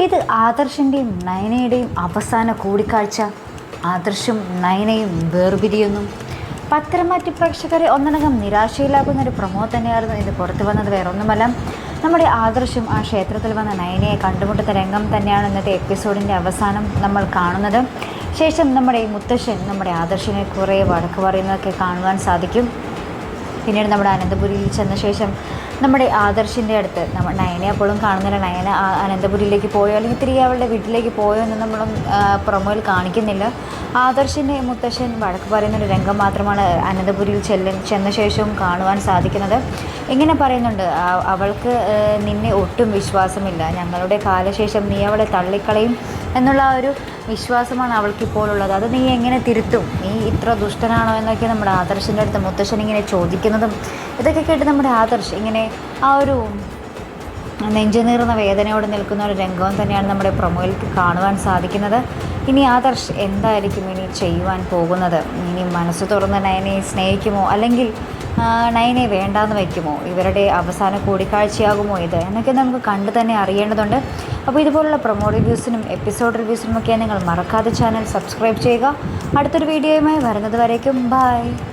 ഇത് ആദർശിന്റെയും നയനയുടെയും അവസാന കൂടിക്കാഴ്ച. ആദർശും നയനയും വേർപിരിയുന്നു. പത്തരമാറ്റി പ്രേക്ഷകരെ ഒന്നടങ്കം നിരാശയിലാക്കുന്ന ഒരു പ്രമോ തന്നെയായിരുന്നു ഇത് പുറത്തു വന്നത്. വേറൊന്നുമല്ല നമ്മുടെ ആദർശം ആ ക്ഷേത്രത്തിൽ വന്ന നയനയെ കണ്ടുമുട്ടുന്ന രംഗം തന്നെയാണ് ഇന്നത്തെ എപ്പിസോഡിന്റെ അവസാനം നമ്മൾ കാണുന്നത്. ശേഷം നമ്മുടെ ഈ മുത്തശ്ശൻ നമ്മുടെ ആദർശിനെ കുറേ വഴക്ക് പറയുന്നതൊക്കെ കാണുവാൻ സാധിക്കും. പിന്നീട് നമ്മുടെ അനന്തപുരിയിൽ ചെന്ന ശേഷം നമ്മുടെ ആദർശിന്റെ അടുത്ത് നമ്മൾ നയനെ അപ്പോഴും കാണുന്നില്ല. നയന അനന്തപുരിയിലേക്ക് പോയോ? അല്ലെങ്കിൽ തിരികെ അവളുടെ വീട്ടിലേക്ക് പോയോ എന്ന് നമ്മളും പ്രൊമോയിൽ കാണിക്കുന്നില്ല. ആദർശിന്റെ മുത്തശ്ശൻ വഴക്ക് പറയുന്ന ഒരു രംഗം മാത്രമാണ് അനന്തപുരിയിൽ ചെല്ല ചെന്ന ശേഷവും കാണുവാൻ സാധിക്കുന്നത്. ഇങ്ങനെ പറയുന്നുണ്ട് അവൾക്ക് നിന്നെ ഒട്ടും വിശ്വാസമില്ല. ഞങ്ങളുടെ കാലശേഷം നീ അവളെ തള്ളിക്കളയും എന്നുള്ള ഒരു വിശ്വാസമാണ് അവൾക്കിപ്പോൾ ഉള്ളത് അത് നീ എങ്ങനെ തിരുത്തും? നീ ഇത്ര ദുഷ്ടനാണോ എന്നൊക്കെ നമ്മുടെ ആദർശിന്റെ അടുത്ത് മുത്തശ്ശൻ ഇങ്ങനെ ചോദിക്കുന്നതും ഇതൊക്കെ കേട്ട് നമ്മുടെ ആദർശ് ഇങ്ങനെ ആ ഒരു നെഞ്ചു നീറുന്ന വേദനയോടെ നിൽക്കുന്ന ഒരു രംഗവും തന്നെയാണ് നമ്മുടെ പ്രൊമോയിൽ കാണുവാൻ സാധിക്കുന്നത്. ഇനി ആദർശ് എന്തായിരിക്കും ഇനി ചെയ്യുവാൻ പോകുന്നത്? ഇനി മനസ്സ് തുറന്ന് നയനെ സ്നേഹിക്കുമോ? അല്ലെങ്കിൽ നയനെ വേണ്ടാന്ന് വയ്ക്കുമോ? ഇവരുടെ അവസാന കൂടിക്കാഴ്ചയാകുമോ ഇത്? എന്നൊക്കെ നമുക്ക് കണ്ടു തന്നെ അറിയേണ്ടതുണ്ട്. അപ്പോൾ ഇതുപോലുള്ള പ്രൊമോ റിവ്യൂസിനും എപ്പിസോഡ് റിവ്യൂസിനും ഒക്കെ നിങ്ങൾ മറക്കാതെ ചാനൽ സബ്സ്ക്രൈബ് ചെയ്യുക. അടുത്തൊരു വീഡിയോയുമായി വരുന്നത് വരേക്കും. ബൈ.